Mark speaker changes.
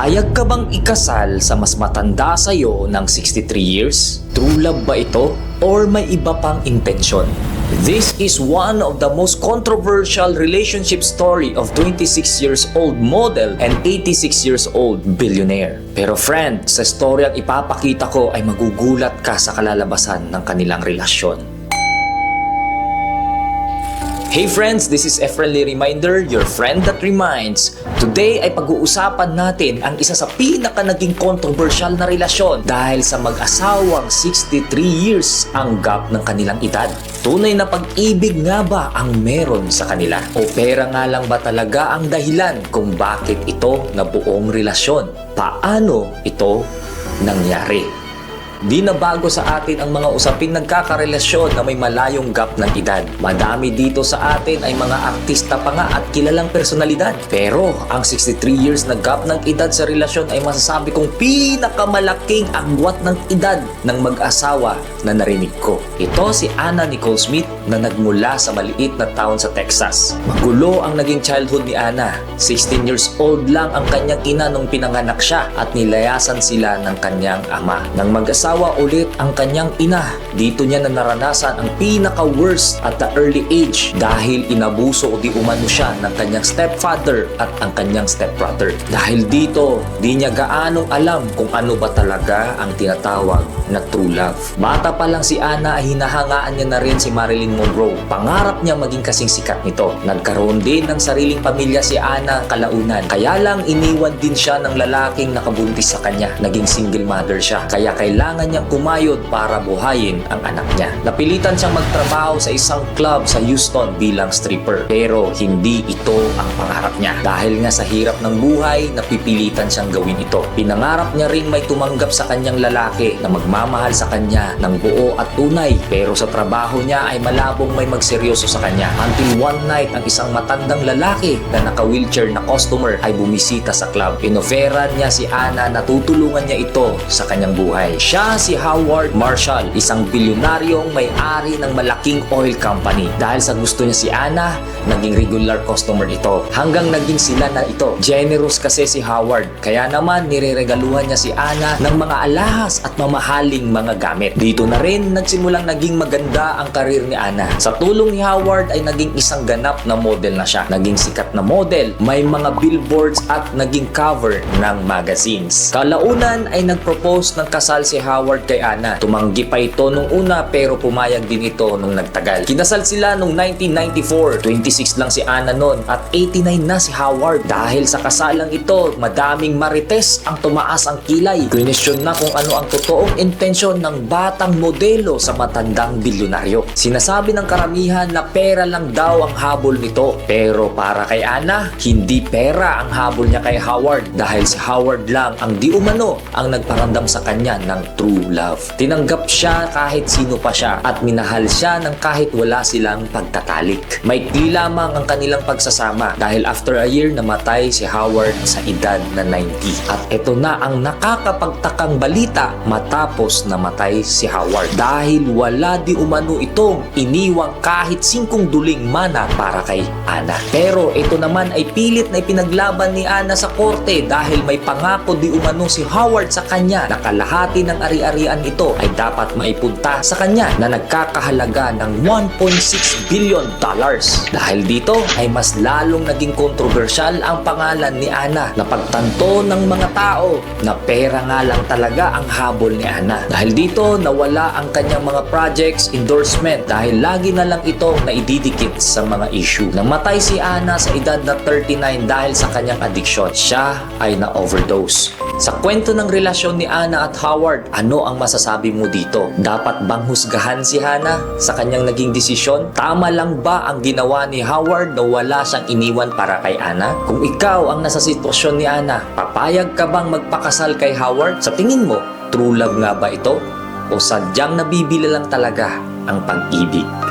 Speaker 1: Papayag ka bang ikasal sa mas matanda sa'yo ng 63 years? True love ba ito? Or may iba pang intensyon? This is one of the most controversial relationship story of 26 years old model and 86 years old billionaire. Pero friend, sa storyang ipapakita ko ay magugulat ka sa kalalabasan ng kanilang relasyon. Hey friends, this is a friendly reminder, your friend that reminds. Today ay pag-uusapan natin ang isa sa pinaka naging controversial na relasyon dahil sa mag-asawang 63 years ang gap ng kanilang edad. Tunay na pag-ibig nga ba ang meron sa kanila? O pera nga lang ba talaga ang dahilan kung bakit ito na buong relasyon? Paano ito nangyari? Di na bago sa atin ang mga usaping nagkakarelasyon na may malayong gap ng edad. Madami dito sa atin ay mga artista pa nga at kilalang personalidad. Pero ang 63 years na gap ng edad sa relasyon ay masasabi kong pinakamalaking agwat ng edad ng mag-asawa na narinig ko. Ito si Anna Nicole Smith na nagmula sa maliit na town sa Texas. Magulo ang naging childhood ni Anna. 16 years old lang ang kanyang ina nung pinanganak siya at nilayasan sila ng kanyang ama. Nang mag-asawa ulit ang kanyang ina, dito niya na naranasan ang pinaka-worst at the early age dahil inabuso o di umano siya ng kanyang stepfather at ang kanyang stepbrother. Dahil dito, di niya gaanong alam kung ano ba talaga ang tinatawag na true love. Bata pa lang si Anna ay hinahangaan niya na rin si Marilyn Monroe. Pangarap niya maging kasing sikat nito. Nagkaroon din ng sariling pamilya si Anna kalaunan. Kaya lang iniwan din siya ng lalaking nakabuntis sa kanya. Naging single mother siya. Kaya kailangan niyang kumayod para buhayin ang anak niya. Napilitan siyang magtrabaho sa isang club sa Houston bilang stripper. Pero hindi ito ang pangarap niya. Dahil nga sa hirap ng buhay, napipilitan siyang gawin ito. Pinangarap niya rin may tumanggap sa kanyang lalaki na magmamahal sa kanya ng buo at tunay. Pero sa trabaho niya ay malabong may magseryoso sa kanya. Until one night, ang isang matandang lalaki na naka-wheelchair na customer ay bumisita sa club. Inoferan niya si Ana na tutulungan niya ito sa kanyang buhay. Siya si Howard Marshall, isang bilyonaryong may-ari ng malaking oil company. Dahil sa gusto niya si Ana, naging regular customer ito. Hanggang naging sila na ito. Generous kasi si Howard. Kaya naman nireregaluhan niya si Ana ng mga alahas at mamahaling mga gamit. Dito na rin nagsimulang naging maganda ang karir ni Ana. Sa tulong ni Howard ay naging isang ganap na model na siya. Naging sikat na model, may mga billboards at naging cover ng magazines. Kalaunan ay nag-propose ng kasal si Howard kay Ana. Tumanggi pa ito nung una pero pumayag din ito nung nagtagal. Kinasal sila nung 1994. 26 lang si Ana noon at 89 na si Howard. Dahil sa kasalang ito, madaming marites ang tumaas ang kilay. Question na kung ano ang totoong intensyon ng batang modelo sa matandang bilyonaryo. Sinasabi ng karamihan na pera lang daw ang habol nito. Pero para kay Ana, hindi pera ang habol niya kay Howard dahil si Howard lang ang di umano ang nagparamdam sa kanya ng true love. Tinanggap siya kahit sino pa siya at minahal siya ng kahit wala silang pagtatalik. Maikli lamang ang kanilang pagsasama dahil after a year namatay si Howard sa edad na 90. At ito na ang nakakapagtakang balita matapos namatay si Howard dahil wala di umano itong iniwang kahit singkong duling mana para kay Ana. Pero ito naman ay pilit na ipinaglaban ni Ana sa korte dahil may pangako di umano si Howard sa kanya na kalahati ng ari-arian ito ay dapat maipunta sa kanya na nagkakahalaga ng 1.6 billion dollars. Dahil dito ay mas lalong naging kontrobersyal ang pangalan ni Ana na pagtanto ng mga tao na pera nga lang talaga ang habol ni Ana. Dahil dito nawala ang kanyang mga projects, endorsement dahil lagi na lang itong naididikit sa mga issue. Namatay si Ana sa edad na 39 dahil sa kanyang addiction. Siya ay na-overdose. Sa kwento ng relasyon ni Ana at Howard, ano ang masasabi mo dito? Dapat bang husgahan si Hana sa kanyang naging desisyon? Tama lang ba ang ginawa ni Howard na wala siyang iniwan para kay Ana? Kung ikaw ang nasa sitwasyon ni Ana, papayag ka bang magpakasal kay Howard? Sa tingin mo, true love nga ba ito? O sadyang nabibili lang talaga ang pag-ibig?